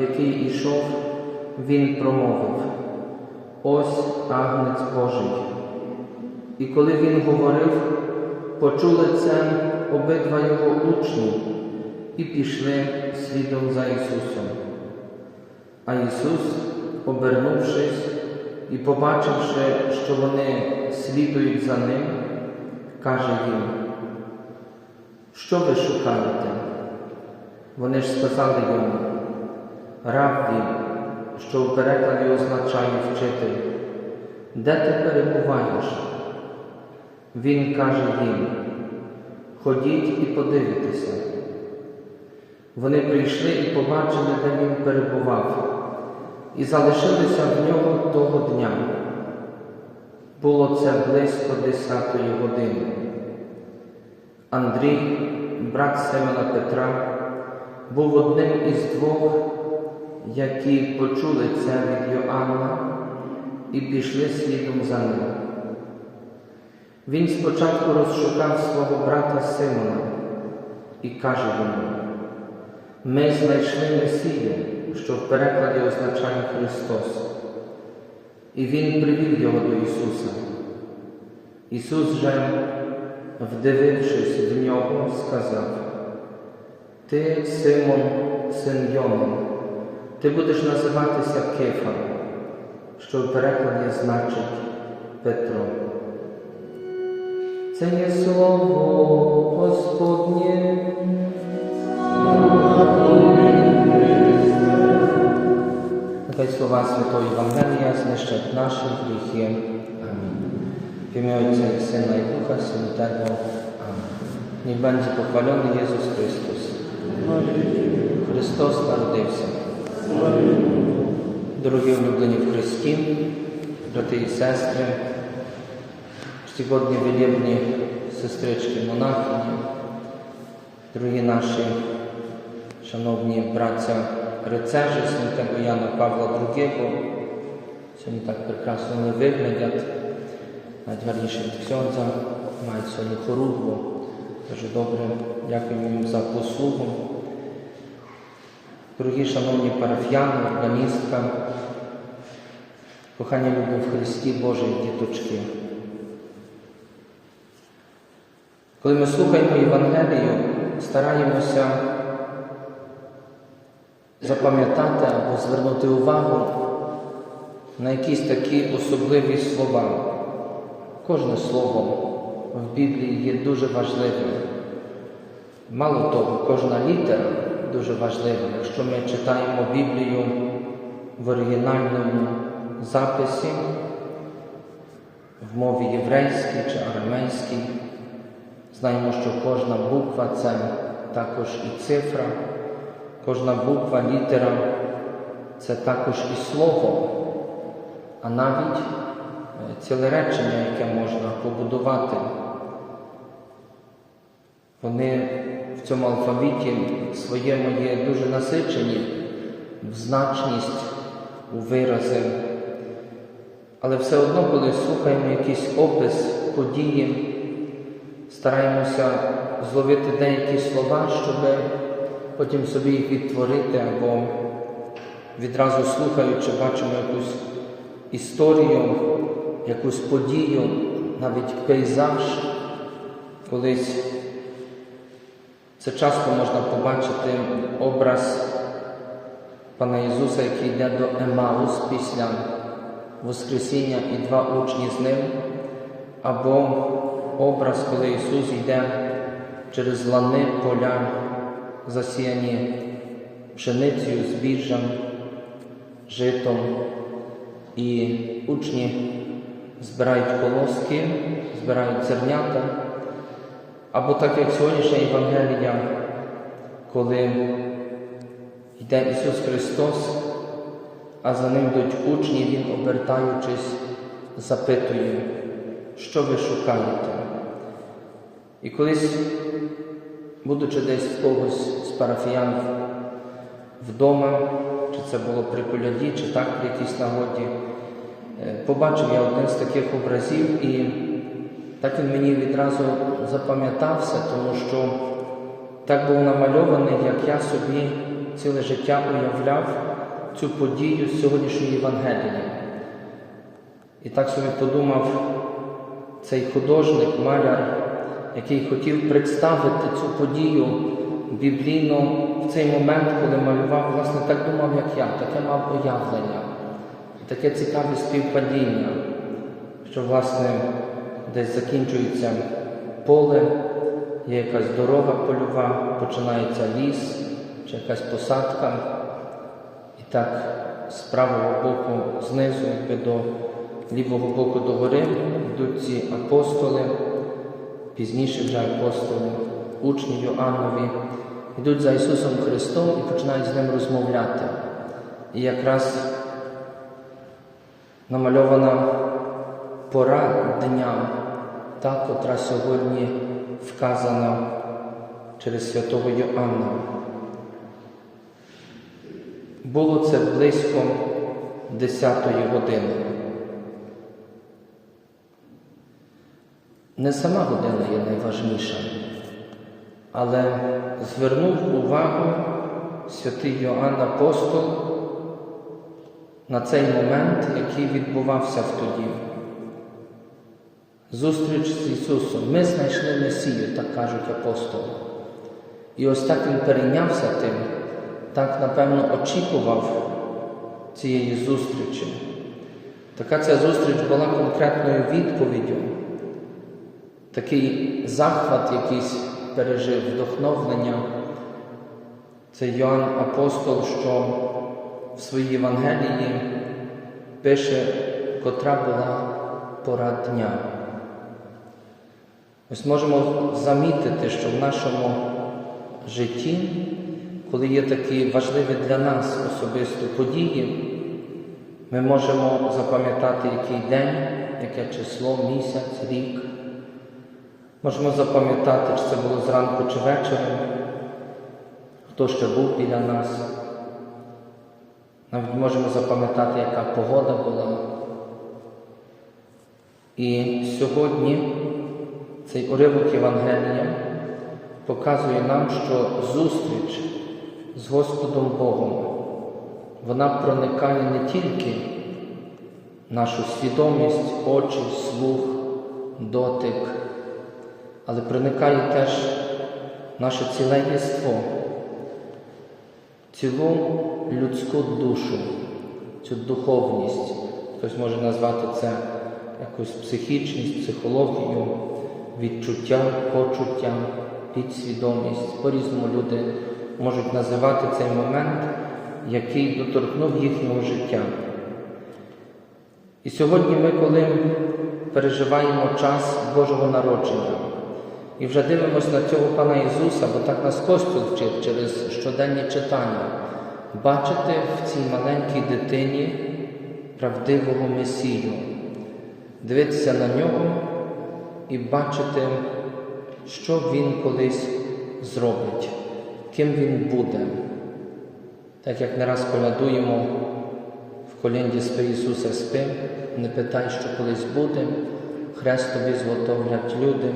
який ішов, Він промовив Ось агнець Божий. І коли він говорив, почули це обидва його учні і пішли слідом за Ісусом. А Ісус, обернувшись і побачивши, що вони слідують за ним, каже їм, що ви шукаєте? Вони ж сказали йому, Раббі, що в перекладі означає вчитель, де ти перебуваєш? Він каже їм, ходіть і подивитеся. Вони прийшли і побачили, де він перебував, і залишилися в нього того дня. Було це близько десятої години. Андрій, брат Семена Петра, був одним із двох, які почули це від Йоанна і пішли слідом за ним. Він спочатку розшукав свого брата Симона і каже йому, ми знайшли Месію, що в перекладі означає Христос. І Він привів його до Ісуса. Ісус же, вдивившись в нього, сказав, Ти, Симон, син Йонин, ти будеш називатися Кефа, що в перекладі значить Петро. Це є слово Господнє. Нехай слова Святого Євангелія знищать наші гріхи. Амінь. В ім'я Отця і Сина і Духа Святого. Амінь. Niech będzie pochwalony Jezus Chrystus. Христос народився. Дорогі улюблені в Христі, брати і сестри, czcigodnie wielebni сестрички монахині, дорогі наші шановні браття рицежі святого Яна Павла II, сьогодні так прекрасно вони виглядять, навіть гарніше від ксьонза, мають сьогодні хоругву. Дуже добре, дякуємо їм за послугу. Дорогі шановні парафіяни, органістка, кохані люди в Христі Божої діточки. Коли ми слухаємо Євангелію, стараємося запам'ятати або звернути увагу на якісь такі особливі слова. Кожне слово в Біблії є дуже важливим. Мало того, кожна літера дуже важлива. Якщо ми читаємо Біблію в оригінальному записі, в мові єврейській чи арамейській, знаємо, що кожна буква це також і цифра, кожна буква, літера це також і слово, а навіть ціле речення, яке можна побудувати. Вони в цьому алфавіті своєму є дуже насичені в значність, у вирази. Але все одно, коли слухаємо якийсь опис події, стараємося зловити деякі слова, щоб потім собі їх відтворити, або відразу слухаючи, бачимо якусь історію, якусь подію, навіть пейзаж колись. Це часто можна побачити образ Пана Ісуса, який йде до Емаус після Воскресіння і два учні з ним, або образ, коли Ісус йде через лани поля, засіяні пшеницею, збіжжям, житом, і учні збирають колоски, збирають зернята. Або так як сьогоднішня Євангелія, коли йде Ісус Христос, а за ним йдуть учні, Він, обертаючись, запитує, що ви шукаєте. І колись будучи десь в когось з парафіян вдома, чи це було при коляді, чи так при якійсь нагоді, е, побачив я один з таких образів, і так він мені відразу запам'ятався, тому що так був намальований, як я собі ціле життя уявляв цю подію з сьогоднішньої Євангелії. І так собі подумав цей художник, маляр, який хотів представити цю подію біблійно в цей момент, коли малював, власне, так думав, як я, таке мав уявлення, таке цікаве співпадіння, що, власне, десь закінчується поле, є якась дорога польова, починається ліс чи якась посадка. І так, з правого боку знизу, якби до лівого боку до гори йдуть ці апостоли, пізніше вже апостоли, учні Йоаннові, йдуть за Ісусом Христом і починають з Ним розмовляти. І якраз намальована пора дня, та, котра сьогодні вказана через святого Йоанна. Було це близько 10-ї години. Не сама година є найважніша, але звернув увагу святий Йоанн Апостол на цей момент, який відбувався в тоді. Зустріч з Ісусом. Ми знайшли Месію, так кажуть апостоли. І ось так Він перейнявся тим, так, напевно, очікував цієї зустрічі. Така ця зустріч була конкретною відповіддю, такий захват якийсь пережив, вдохновлення. Це Йоанн Апостол, що в своїй Євангелії пише, котра була пора дня. Ось можемо замітити, що в нашому житті, коли є такі важливі для нас особисто події, ми можемо запам'ятати, який день, яке число, місяць, рік. Можемо запам'ятати, чи це було зранку чи ввечері, хто ще був біля нас. Навіть можемо запам'ятати, яка погода була. І сьогодні цей уривок Євангелія показує нам, що зустріч з Господом Богом, вона проникає не тільки нашу свідомість, очі, слух, дотик, але проникає теж наше ціле єство, цілу людську душу, цю духовність. Хтось може назвати це якусь психічність, психологію, відчуття, почуття, підсвідомість. По-різному люди можуть називати цей момент, який доторкнув їхнього життя. І сьогодні ми, коли переживаємо час Божого народження і вже дивимося на цього Пана Ісуса, бо так нас Костюл вчить через щоденні читання, бачити в цій маленькій дитині правдивого Месію, дивитися на нього і бачити, що Він колись зробить, ким Він буде. Так як не раз колядуємо в колінді спи Ісусе спи, не питай, що колись буде, хрест тобі зготовлять люди.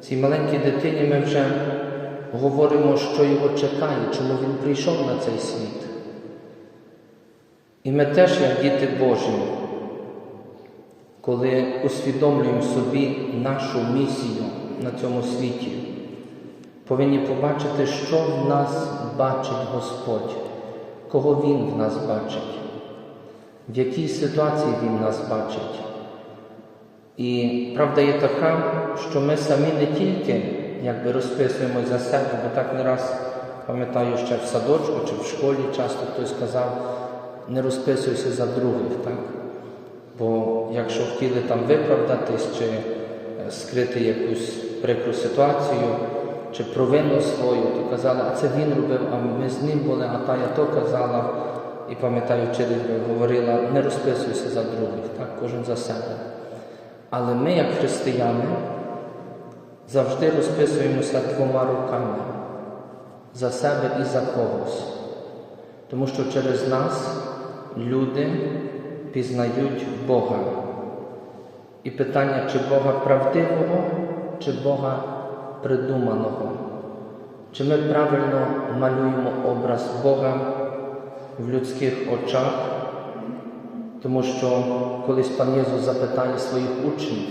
Цій маленькій дитині ми вже говоримо, що його чекає, чому він прийшов на цей світ. І ми теж, як діти Божі, коли усвідомлюємо собі нашу місію на цьому світі, повинні побачити, що в нас бачить Господь, кого Він в нас бачить, в якій ситуації Він нас бачить. І правда є така, що ми самі не тільки якби розписуємо за себе, бо так не раз пам'ятаю ще в садочку чи в школі часто хтось казав, не розписуйся за других, так? Бо якщо хотіли там виправдатись чи скрити якусь прикру ситуацію, чи провину свою, то казали, а це він робив, а ми з ним були, а та я то казала. І пам'ятаю, вчителька говорила, не розписуйся за других, так, кожен за себе. Але ми, як християни, завжди розписуємося двома руками за себе і за когось. Тому що через нас люди пізнають Бога. І питання, чи Бога правдивого, чи Бога придуманого. Чи ми правильно малюємо образ Бога в людських очах? Тому що колись пан Єсус запитає своїх учнів,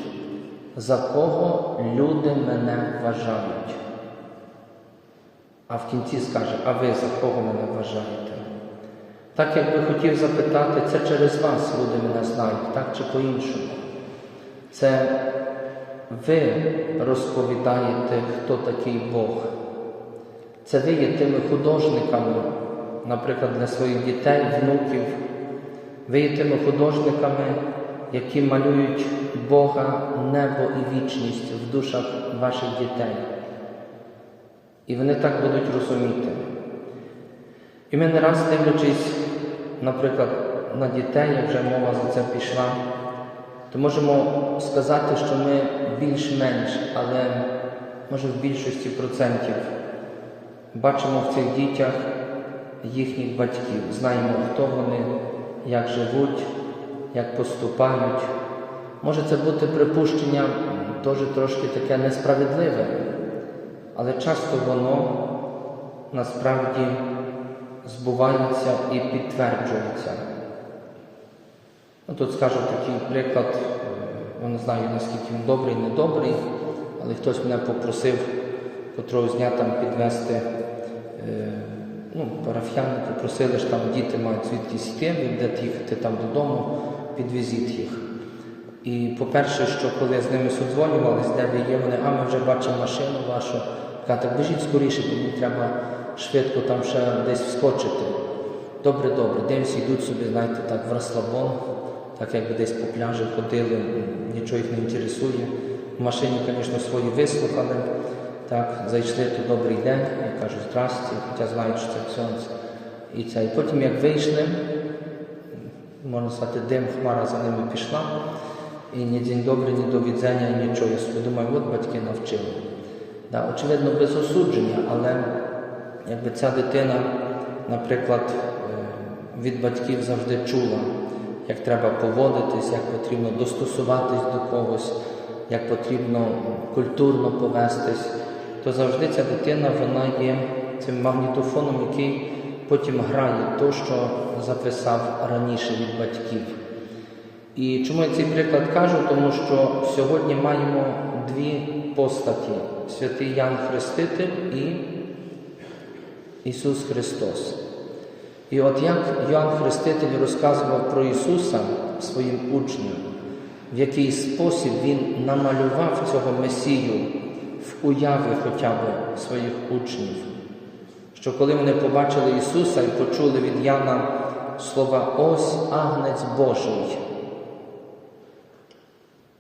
за кого люди мене вважають? А в кінці скаже, а ви за кого мене вважаєте? Так як би хотів запитати, це через вас люди мене знають, так чи по-іншому. Це ви розповідаєте, хто такий Бог. Це ви є тими художниками, наприклад, для своїх дітей, внуків. Ви є тими художниками, які малюють Бога, небо і вічність в душах ваших дітей. І вони так будуть розуміти. І ми не раз дивлячись, наприклад, на дітей, як вже мова за це пішла, то можемо сказати, що ми більш-менш, але може в більшості процентів бачимо в цих дітях їхніх батьків, знаємо, хто вони, як живуть, як поступають. Може це бути припущення теж трошки таке несправедливе, але часто воно насправді збувається і підтверджується. Ну, Тут скажу такий приклад, я не знаю, наскільки він добрий, недобрий, але хтось мене попросив котрого дня там підвести, е, ну, парафіяни попросили, що там діти мають звідкись йти, будете їхати там додому, підвезіть їх. І по-перше, що коли з ними судзвонювались, де ви є, вони, а ми вже бачимо машину вашу, Каже, біжіть скоріше, мені треба швидко там ще десь вскочити. Добре, добре, дивимося, йдуть собі, знаєте, так в розслабон, так якби десь по пляжі ходили, нічого їх не інтересує. В машині, звісно, свої вислухали. Так, зайшли, то добрий день, я кажу, здрасте, хоча знають, що це сонце. І це. І потім, як вийшли, можна сказати, дим, хмара за ними пішла. І ні день добрий, ні до відзення, нічого. Я собі думаю, от батьки навчили. Да, очевидно, без осудження, але якби ця дитина, наприклад, е, від батьків завжди чула, як треба поводитись, як потрібно достосуватись до когось, як потрібно культурно повестись, то завжди ця дитина вона є цим магнітофоном, який потім грає то, що записав раніше від батьків. І чому я цей приклад кажу? Тому що сьогодні маємо дві постаті святий Ян Хреститель і Ісус Христос. І от як Йоанн Хреститель розказував про Ісуса своїм учням, в який спосіб Він намалював цього Месію в уяві хоча б своїх учнів, що коли вони побачили Ісуса і почули від Яна слова Ось Агнець Божий,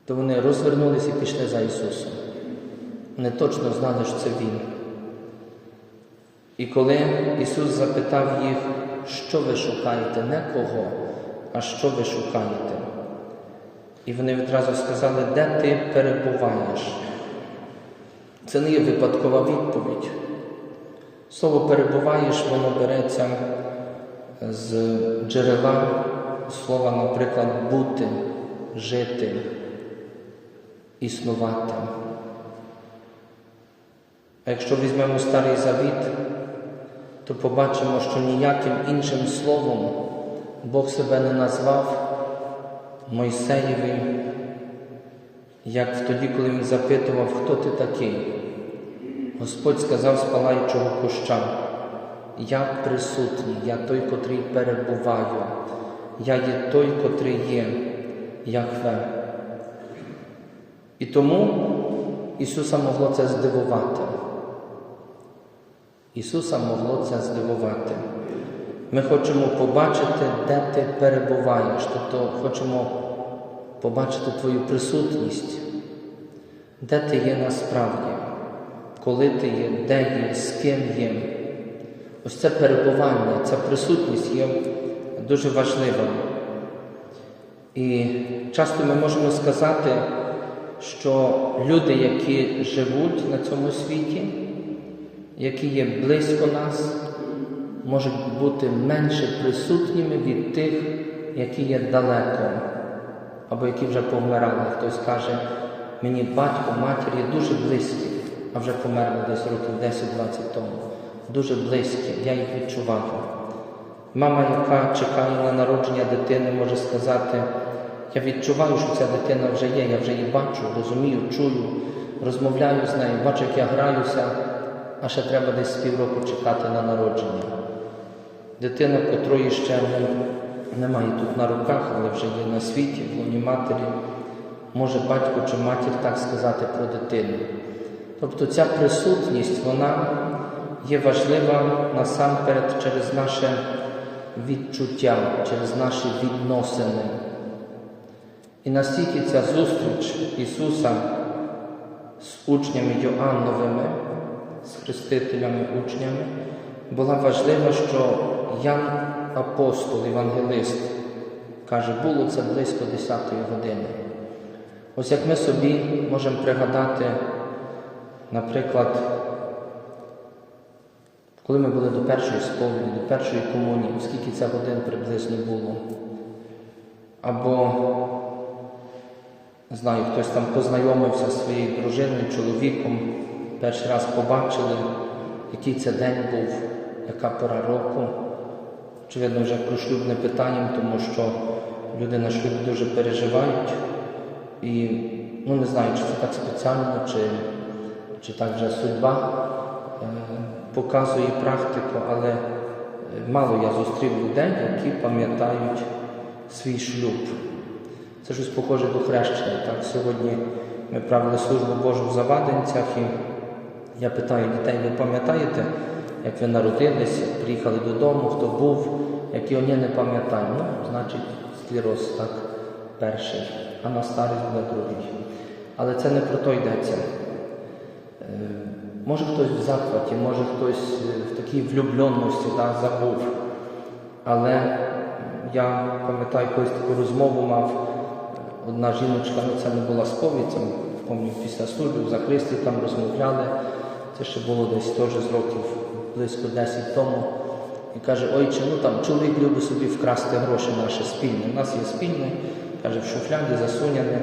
то вони розвернулися і пішли за Ісусом. Вони точно знали, що це Він. І коли Ісус запитав їх, що ви шукаєте, не кого, а що ви шукаєте? І вони відразу сказали, де ти перебуваєш? Це не є випадкова відповідь. Слово перебуваєш, воно береться з джерела слова, наприклад, бути, жити, існувати. А якщо візьмемо Старий Завіт, то побачимо, що ніяким іншим словом Бог себе не назвав Мойсеєві, як тоді, коли він запитував, хто ти такий. Господь сказав з палаючого куща, я присутній, я той, котрий перебуваю, я є той, котрий є, Яхве. І тому Ісуса могло це здивувати. Ісуса могло це здивувати. Ми хочемо побачити, де ти перебуваєш, тобто хочемо побачити Твою присутність, де ти є насправді, коли ти є, де є, з ким є. Ось це перебування, ця присутність є дуже важлива. І часто ми можемо сказати, що люди, які живуть на цьому світі, які є близько нас, можуть бути менше присутніми від тих, які є далеко, або які вже помирали. Хтось каже, мені батько, матір є дуже близькі, а вже померли десь років 10-20 тому. Дуже близькі, я їх відчуваю. Мама, яка чекає на народження дитини, може сказати, я відчуваю, що ця дитина вже є, я вже її бачу, розумію, чую, розмовляю з нею, бачу, як я граюся, а ще треба десь півроку чекати на народження. Дитина, котрої ще немає тут на руках, але вже є на світі, в лоні матері, може батько чи матір так сказати про дитину. Тобто ця присутність, вона є важлива насамперед через наше відчуття, через наші відносини. І настільки ця зустріч Ісуса з учнями Йоанновими, з хрестителями учнями, була важлива, що Ян апостол, євангелист, каже, було це близько 10-ї години. Ось як ми собі можемо пригадати, наприклад, коли ми були до першої сповіді, до першої комунії, скільки це годин приблизно було. Або, знаю, хтось там познайомився зі своєю дружиною, чоловіком, перший раз побачили, який це день був, яка пора року. Очевидно, вже про шлюбне питання, тому що люди на шлюбі дуже переживають. І ну не знаю, чи це так спеціально, чи, чи так вже судьба е, показує практику, але е, мало я зустрів людей, які пам'ятають свій шлюб. Це щось похоже до хрещення. Так, Сьогодні ми правили службу Божу в Завадинцях, і я питаю дітей, ви пам'ятаєте, як ви народились, приїхали додому, хто був, які вони не пам'ятають. Ну, значить, склероз так перший, а на старість буде другий. Але це не про то йдеться. Е, Може хтось в захваті, може хтось в такій влюбленості да, забув. Але я пам'ятаю, колись таку розмову мав одна жіночка, ну це не була сповідь, пам'ятаю, після служби в Захристі там розмовляли. Це ще було десь теж з років близько 10 тому. І каже, ой, ну там чоловік любить собі вкрасти гроші наші спільні. У нас є спільне, каже, в шуфляді засуняне,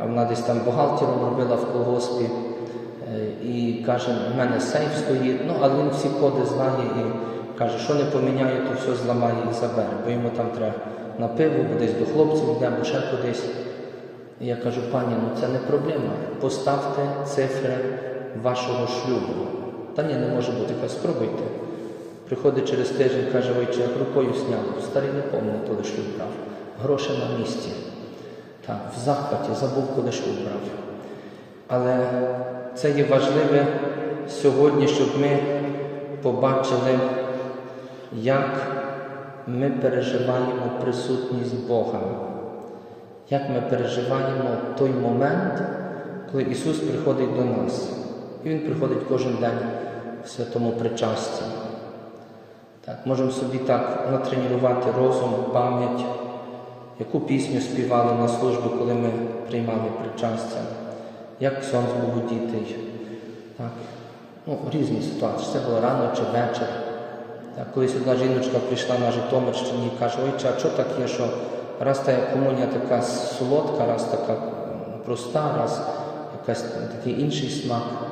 а вона десь там бухгалтером робила в колгоспі. Е, І каже, в мене сейф стоїть, ну але він всі коди знає і каже, що не поміняє, то все зламає і забере, бо йому там треба на пиво, бо десь до хлопців йде, або ще кудись. І я кажу, пані, ну це не проблема. Поставте цифри вашого шлюбу. Та ні, не може бути, каже, спробуйте. Приходить через тиждень, каже, ой, чи як рукою сняв. Старий не пам'ятає, коли шлюб брав. Гроші на місці. Так, в захваті, забув, коли шлюб брав. Але це є важливе сьогодні, щоб ми побачили, як ми переживаємо присутність Бога, як ми переживаємо той момент, коли Ісус приходить до нас. І Він приходить кожен день в святому причасті. Так, Можемо собі так натренувати розум, пам'ять, яку пісню співали на службу, коли ми приймали причастя, як сон був у дітей. Так. Ну, різні ситуації. Це було рано чи вечір. Так, колись одна жіночка прийшла на Житомирщині і каже, ой, а що таке, що раз та комунія така солодка, раз така проста, раз якась такий інший смак.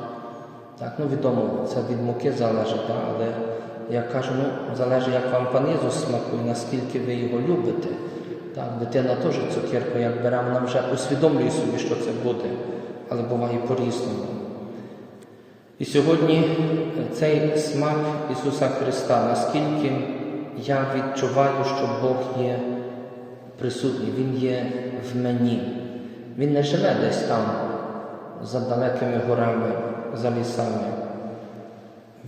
Так, ну відомо, це від муки залежить, да, але я кажу, ну залежить, як вам пан Ісус смакує, наскільки ви його любите. Так, дитина теж цукерку, як бере, вона вже усвідомлює собі, що це буде, але буває по-різному. І сьогодні цей смак Ісуса Христа, наскільки я відчуваю, що Бог є присутній, Він є в мені. Він не живе десь там, за далекими горами, за лісами.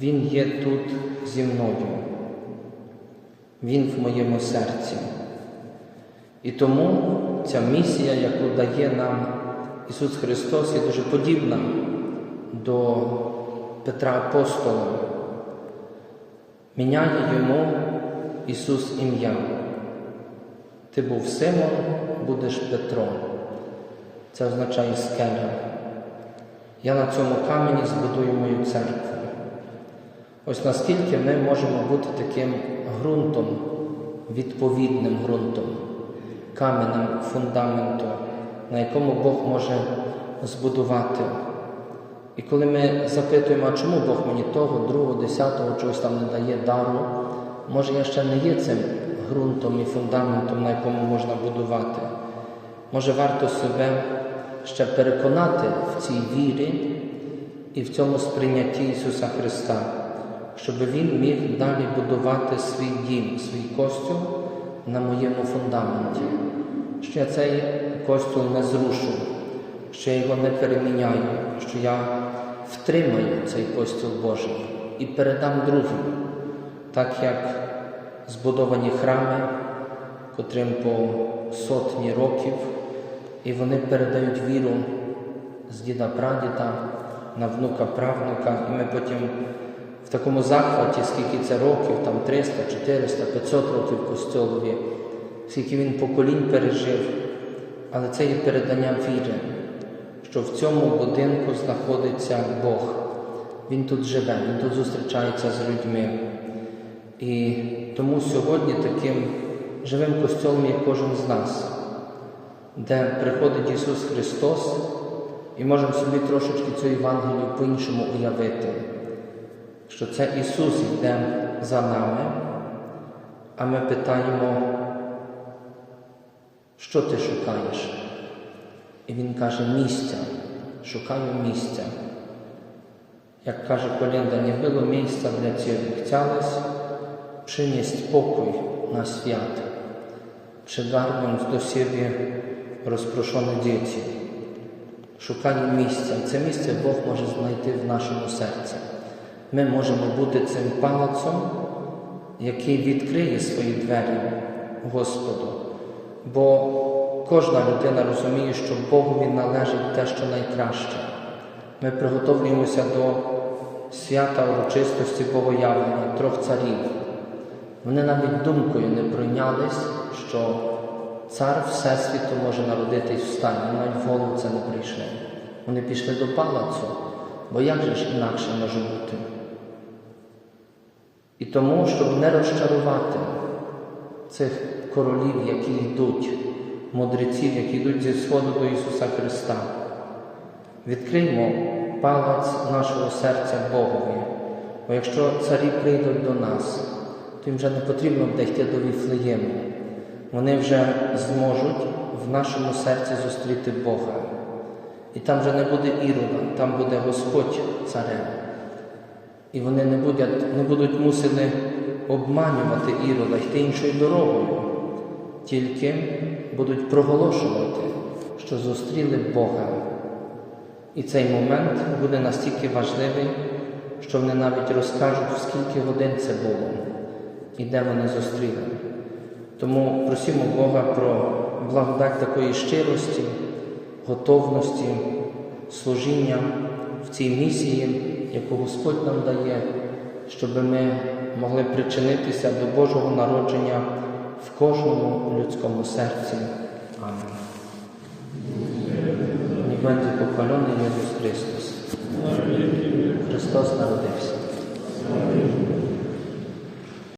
Він є тут зі мною. Він в моєму серці. І тому ця місія, яку дає нам Ісус Христос, є дуже подібна до Петра Апостола. Міняє йому Ісус ім'я. Ти був Симон, будеш Петро. Це означає скеля. Я на цьому камені збудую мою церкву. Ось наскільки ми можемо бути таким ґрунтом, відповідним ґрунтом, каменем фундаменту, на якому Бог може збудувати. І коли ми запитуємо, а чому Бог мені того, другого, десятого чогось там не дає дару, може я ще не є цим ґрунтом і фундаментом, на якому можна будувати. Може варто себе ще переконати в цій вірі і в цьому сприйнятті Ісуса Христа, щоб Він міг далі будувати свій дім, свій костюм на моєму фундаменті, що я цей костюм не зрушу, що я його не переміняю, що я втримаю цей костюм Божий і передам другим, так як збудовані храми, котрим по сотні років, і вони передають віру з діда прадіда на внука правнука, і ми потім в такому захваті, скільки це років, там 300, 400, 500 років костьолові, скільки він поколінь пережив, але це є передання віри, що в цьому будинку знаходиться Бог. Він тут живе, він тут зустрічається з людьми. І тому сьогодні таким живим костьолом є кожен з нас, де приходить Ісус Христос, і можемо собі трошечки цю Євангелію по-іншому уявити, що це Ісус йде за нами, а ми питаємо, що ти шукаєш? І Він каже місця, шукаю місця. Jak każe kolenda, nie było miejsca dla Ciebie. Chciałeś przynieść pokój na świat, przygarnąć do siebie dzieci. Szukali miejsca. I це місце Бог може знайти в нашому серці. Ми можемо бути цим палацом, який відкриє свої двері Господу. Бо кожна людина розуміє, що Богові належить те, що найкраще. Ми приготовлюємося до свята урочистості Богоявлення трьох царів. Вони навіть думкою не пройнялись, що цар Всесвіту може народитись в стані, навіть в це не прийшло. Вони пішли до палацу, бо як же ж інакше може бути? І тому, щоб не розчарувати цих королів, які йдуть, мудреців, які йдуть зі сходу до Ісуса Христа. Відкриймо палац нашого серця Богові. Бо якщо царі прийдуть до нас, то їм вже не потрібно буде до Віфлеєму. Вони вже зможуть в нашому серці зустріти Бога. І там вже не буде Ірода, там буде Господь царем. І вони не будуть, не будуть мусили обманювати Ірода, йти іншою дорогою, тільки будуть проголошувати, що зустріли Бога. І цей момент буде настільки важливий, що вони навіть розкажуть, в скільки годин це було і де вони зустріли. Тому просимо Бога про благодать такої щирості, готовності, служіння в цій місії, яку Господь нам дає, щоб ми могли причинитися до Божого народження в кожному людському серці. Амінь. Będzie pochwalony Jezus Chrystus. Chrystus narodився.